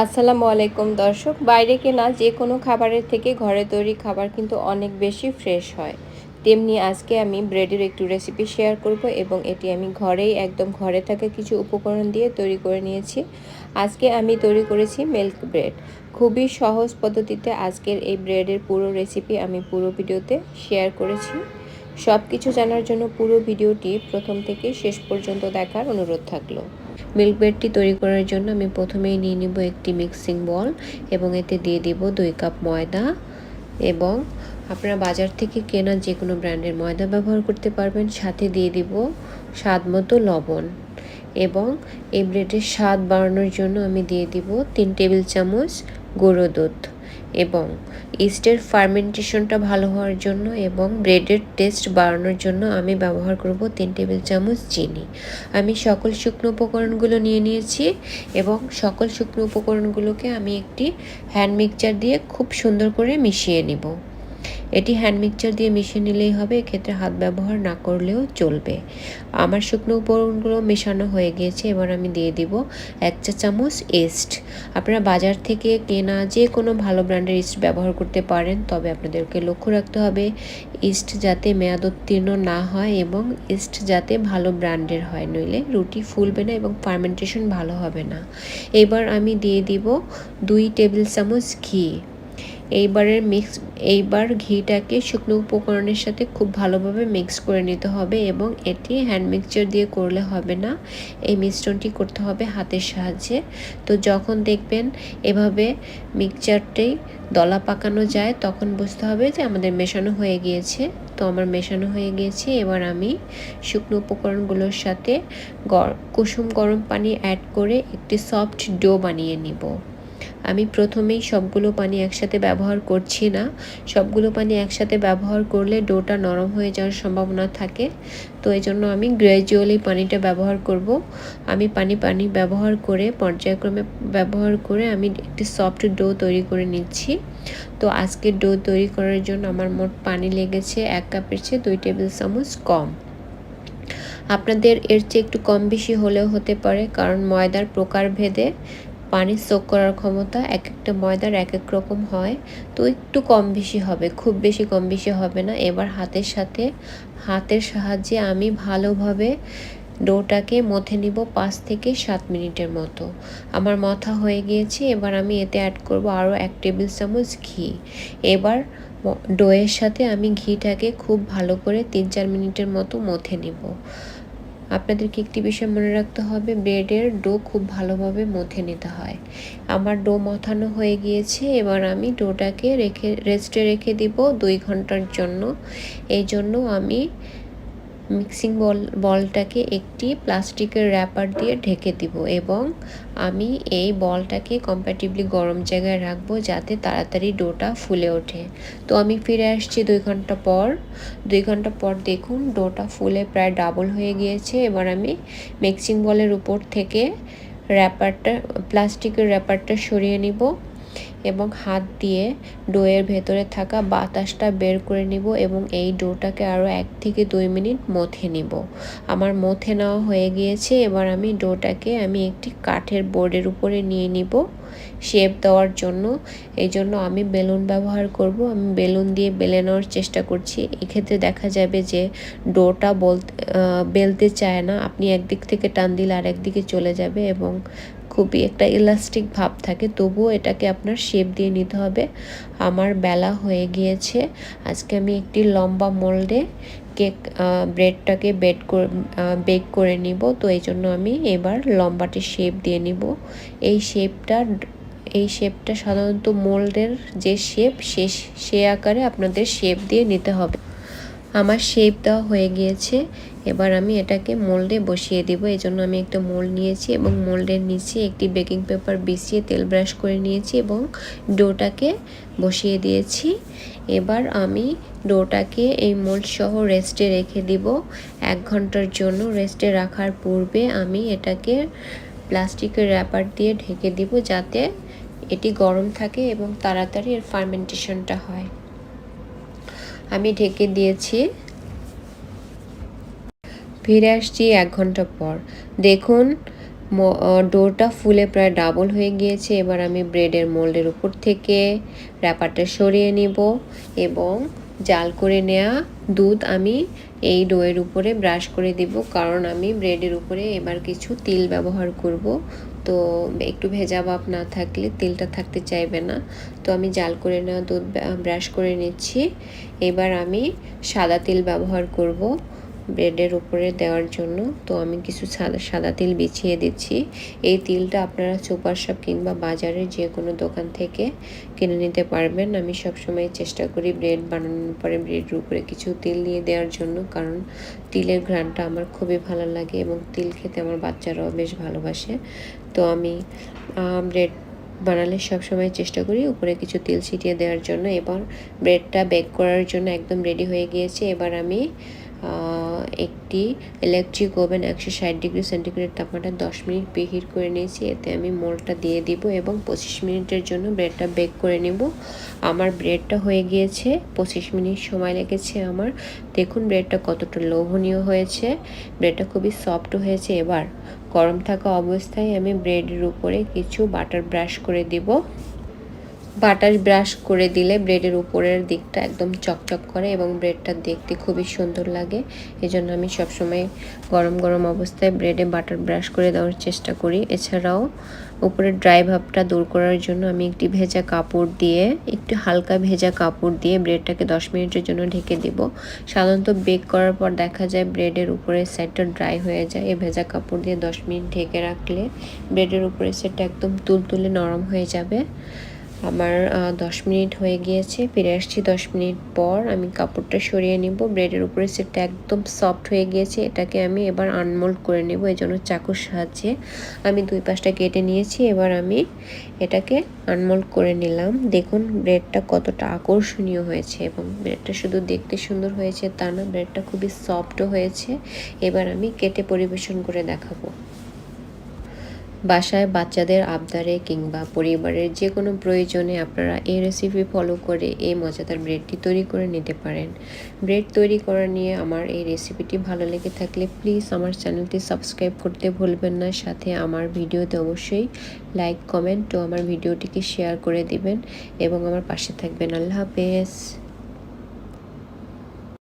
আসসালামু আলাইকুম দর্শক, বাইরে কেনা যে কোনো খাবারের থেকে ঘরে তৈরি খাবার কিন্তু অনেক বেশি ফ্রেশ হয়। তেমনি আজকে আমি ব্রেডের একটু রেসিপি শেয়ার করব এবং এটি আমি ঘরেই একদম ঘরে থাকা কিছু উপকরণ দিয়ে তৈরি করে নিয়েছি। আজকে আমি তৈরি করেছি মিল্ক ব্রেড খুবই সহজ পদ্ধতিতে আজকের এই ব্রেডের পুরো রেসিপি আমি পুরো ভিডিওতে শেয়ার করেছি। সব কিছু জানার জন্য পুরো ভিডিওটি প্রথম থেকে শেষ পর্যন্ত দেখার অনুরোধ থাকল। মিল্ক ব্রেডটি তৈরি করার জন্য আমি প্রথমেই নিয়ে নিব একটি মিক্সিং বল এবং এতে দিয়ে দিব দুই কাপ ময়দা এবং আপনারা বাজার থেকে কেনা যে কোনো ব্র্যান্ডের ময়দা ব্যবহার করতে পারবেন। সাথে দিয়ে দিব স্বাদ মতো লবণ এবং এই ব্রেডের স্বাদ বাড়ানোর জন্য আমি দিয়ে দিব তিন টেবিল চামচ গুঁড়ো দুধ। এবং ইস্টের ফার্মেন্টেশনটা ভালো হওয়ার জন্য এবং ব্রেডের টেস্ট বাড়ানোর জন্য আমি ব্যবহার করব তিন টেবিল চামচ চিনি। আমি সকল শুকনো উপকরণগুলো নিয়ে নিয়েছি এবং সকল শুকনো উপকরণগুলোকে আমি একটি হ্যান্ড মিক্সচার দিয়ে খুব সুন্দর করে মিশিয়ে নিব। এটি হ্যান্ড মিক্সচার দিয়ে মিশিয়ে নিলেই হবে, এক্ষেত্রে হাত ব্যবহার না করলেও চলবে। আমার শুকনো উপকরণগুলো মেশানো হয়ে গিয়েছে, এবার আমি দিয়ে দিব এক চা চামচ ইস্ট আপনারা বাজার থেকে কেনা যে কোনো ভালো ব্র্যান্ডের ইস্ট ব্যবহার করতে পারেন, তবে আপনাদেরকে লক্ষ্য রাখতে হবে ইস্ট যাতে মেয়াদ উত্তীর্ণ না হয় এবং ইস্ট যাতে ভালো ব্র্যান্ডের হয়, নইলে রুটি ফুলবে না এবং ফার্মেন্টেশন ভালো হবে না। এবার আমি দিয়ে দিব দুই টেবিল চামচ ঘি। এইবারের মিক্স এইবার ঘিটাকে শুকনো উপকরণের সাথে খুব ভালোভাবে মিক্স করে নিতে হবে এবং এটি হ্যান্ড মিক্সচার দিয়ে করলে হবে না। এই মিশ্রণটি করতে হবে হাতের সাহায্যে। তো যখন দেখবেন এভাবে মিক্সচারটি দলা পাকানো যায়, তখন বুঝতে হবে যে আমাদের মেশানো হয়ে গিয়েছে। তো আমার মেশানো হয়ে গিয়েছে, এবার আমি শুকনো উপকরণগুলোর সাথে গর কুসুম গরম পানি অ্যাড করে একটি সফট ডো বানিয়ে নিব। আমি প্রথমেই সবগুলো পানি একসাথে ব্যবহার করছি না। সবগুলো পানি একসাথে ব্যবহার করলে ডোটা নরম হয়ে যাওয়ার সম্ভাবনা থাকে। তো এই জন্য আমি গ্র্যাজুয়ালি পানিটা ব্যবহার করব। আমি পানি পানি ব্যবহার করে, পর্যায়ক্রমে ব্যবহার করে আমি একটি সফট ডো তৈরি করে নিচ্ছি। তো আজকে ডো তৈরি করার জন্য আমার মোট পানি লেগেছে এক কাপের চেয়ে দুই টেবিল চামচ কম। আপনাদের এর চেয়ে একটু কম বেশি হলেও হতে পারে, কারণ ময়দার প্রকার ভেদে পানি সোক করার ক্ষমতা এক একটা ময়দার এক এক রকম হয়। তো একটু কম বেশি হবে, খুব বেশি কম বেশি হবে না। এবার হাতের সাথে, হাতের সাহায্যে আমি ভালোভাবে ডোটাকে মথে নিব পাঁচ থেকে সাত মিনিটের মতো। আমার মথা হয়ে গিয়েছে, এবার আমি এতে অ্যাড করব আরও এক টেবিল চামচ ঘি। এবার ডোয়ের সাথে আমি ঘিটাকে খুব ভালো করে তিন চার মিনিটের মতো মথে নিব। আপনাদেরকে একটি বিষয় মনে রাখতে হবে ব্রেডের ডো খুব ভালোভাবে মথে নিতে হয়। আমার ডো মথানো হয়ে গিয়েছে, এবার আমি ডোটাকে রেখে, রেস্টে রেখে দিব দুই ঘণ্টার জন্য। এই জন্য আমি মিক্সিং বল বলটাকে একটি প্লাস্টিকের র্যাপার দিয়ে ঢেকে দিব এবং আমি এই বলটাকে কম্প্যাটিভলি গরম জায়গায় রাখব যাতে তাড়াতাড়ি ডোটা ফুলে ওঠে। তো আমি ফিরে আসছি দুই ঘণ্টা পর। দুই ঘণ্টা পর দেখুন ডোটা ফুলে প্রায় ডাবল হয়ে গিয়েছে। এবার আমি মিক্সিং বলের উপর থেকে র্যাপারটা প্লাস্টিকের র্যাপারটা সরিয়ে নিব। এবং হাত দিয়ে ডোয়ের ভেতরে থাকা বাতাসটা বের করে নিব এবং এই ডোটাকে আরও এক থেকে দুই মিনিট মথে নিব। আমার মথে নেওয়া হয়ে গিয়েছে, এবার আমি ডোটাকে আমি একটি কাঠের বোর্ডের উপরে নিয়ে নিব শেপ দেওয়ার জন্য। এই জন্য আমি বেলুন ব্যবহার করব, আমি বেলুন দিয়ে বেলে নেওয়ার চেষ্টা করছি। এক্ষেত্রে দেখা যাবে যে ডোটা বলতে বেলতে চায় না, আপনি একদিক থেকে টান দিলে আর একদিকে চলে যাবে এবং খুবই একটা ইলাস্টিক ভাব থাকে, তবুও এটাকে আপনার শেপ দিয়ে নিতে হবে। আমার বেলা হয়ে গিয়েছে, আজকে আমি একটি লম্বা মোল্ডে কেক ব্রেডটাকে বেড বেক করে নিব, তো এই জন্য আমি এবার লম্বাটি শেপ দিয়ে নিব। এই শেপটা এই শেপটা সাধারণত মোল্ডের যে শেপ সে সে আকারে আপনাদের শেপ দিয়ে নিতে হবে। আমার শেপ দেওয়া হয়ে গিয়েছে। এবার আমি এটাকে মোল্ডে বসিয়ে দিব। এই জন্য আমি একটা মোল্ড নিয়েছি এবং মোল্ডের নিচে একটি বেকিং পেপার বিছিয়ে তেল ব্রাশ করে নিয়েছি এবং ডোটাকে বসিয়ে দিয়েছি। এবার আমি ডোটাকে এই মোল্ড সহ রেস্টে রেখে দিব। এক ঘণ্টার জন্য রেস্টে রাখার পূর্বে আমি এটাকে প্লাস্টিকের র্যাপার দিয়ে ঢেকে দিব যাতে এটি গরম থাকে এবং তাড়াতাড়ি এর ফার্মেন্টেশনটা হয়। আমি ঢেকে দিয়েছি। ফিরে আসছি এক ঘণ্টা পর। দেখুন ডোরটা ফুলে প্রায় ডাবল হয়ে গিয়েছে। এবার আমি ব্রেডের মোল্ডের উপর থেকে র্যাপারটা সরিয়ে নিব এবং জাল করে নেওয়া দুধ আমি এই ডোয়ের উপরে ব্রাশ করে দিব। কারণ আমি ব্রেডের উপরে এবার কিছু তিল ব্যবহার করব। তো একটু ভেজা ভাব না থাকলে তেলটা থাকতে চাইবে না। তো আমি জাল করে নেওয়া দুধ ব্রাশ করে নিচ্ছি। এবার আমি সাদা তেল ব্যবহার করব। ব্রেডের উপরে দেওয়ার জন্য। তো আমি কিছু সাদা সাদা তিল বিছিয়ে দিচ্ছি। এই তিলটা আপনারা সুপার শপ কিংবা বাজারে যে কোনো দোকান থেকে কিনে নিতে পারবেন। আমি সবসময় চেষ্টা করি ব্রেড বানানোর পরে ব্রেডের উপরে কিছু তিল দিয়ে দেওয়ার জন্য, কারণ তিলের ঘ্রাণটা আমার খুবই ভালো লাগে এবং তিল খেতে আমার বাচ্চারাও বেশ ভালোবাসে। তো আমি ব্রেড বানালে সবসময় চেষ্টা করি উপরে কিছু তেল ছিটিয়ে দেওয়ার জন্য। এবার ব্রেডটা বেক করার জন্য একদম রেডি হয়ে গিয়েছে। এবার আমি একটি ইলেকট্রিক ওভেন একশো ষাট ডিগ্রি সেন্টিগ্রেড তাপমাত্রা দশ মিনিট প্রিহিট করে নিয়েছি। এতে আমি মোলটা দিয়ে দিব এবং পঁচিশ মিনিটের জন্য ব্রেডটা বেক করে নেব। আমার ব্রেডটা হয়ে গিয়েছে, পঁচিশ মিনিট সময় লেগেছে আমার। দেখুন ব্রেডটা কতটা লোভনীয় হয়েছে। ব্রেডটা খুবই সফট হয়েছে। এবার গরম থাকা অবস্থায় আমি ব্রেডের উপরে কিছু বাটার ব্রাশ করে দিব। বাটার ব্রাশ করে দিলে ব্রেডের উপরের দিকটা একদম চকচক করে এবং ব্রেডটা দেখতে খুবই সুন্দর লাগে। এজন্য আমি সবসময় গরম গরম অবস্থায় ব্রেডে বাটার ব্রাশ করে দেওয়ার চেষ্টা করি। এছাড়াও উপরের ড্রাই ভাবটা দূর করার জন্য আমি একটি ভেজা কাপড় দিয়ে, একটু হালকা ভেজা কাপড় দিয়ে ব্রেডটাকে দশ মিনিটের জন্য ঢেকে দিব। সাধারণত বেক করার পর দেখা যায় ব্রেডের উপরের সাইডটা ড্রাই হয়ে যায়। এই ভেজা কাপড় দিয়ে দশ মিনিট ঢেকে রাখলে ব্রেডের উপরের সাইডটা একদম তুলতুলে নরম হয়ে যাবে। আমার দশ মিনিট হয়ে গিয়েছে। ফিরে আসছি দশ মিনিট পর। আমি কাপড়টা সরিয়ে নিব। ব্রেডের উপরে সেটটা একদম সফট হয়ে গিয়েছে। এটাকে আমি এবার আনমোল্ড করে নেব এই জন্য চাকুর সাহায্যে। আমি দুই পাশটা কেটে নিয়েছি। এবার আমি এটাকে আনমোল্ড করে নিলাম। দেখুন, ব্রেডটা কতটা আকর্ষণীয় হয়েছে এবং ব্রেডটা শুধু দেখতে সুন্দর হয়েছে তা না, ব্রেডটা খুবই সফটও হয়েছে। এবার আমি কেটে পরিবেশন করে দেখাবো। বাসায় বাচ্চাদের আবদারে কিংবা পরিবারের যে কোনো প্রয়োজনে আপনারা এই রেসিপি ফলো করে এই মজাদার ব্রেডটি তৈরি করে নিতে পারেন। ব্রেড তৈরি করা নিয়ে আমার এই রেসিপিটি ভালো লেগে থাকলে প্লিজ আমার চ্যানেলটি সাবস্ক্রাইব করতে ভুলবেন না। সাথে আমার ভিডিওতে অবশ্যই লাইক কমেন্ট ও আমার ভিডিওটিকে শেয়ার করে দিবেন এবং আমার পাশে থাকবেন। আল্লাহ হাফেজ।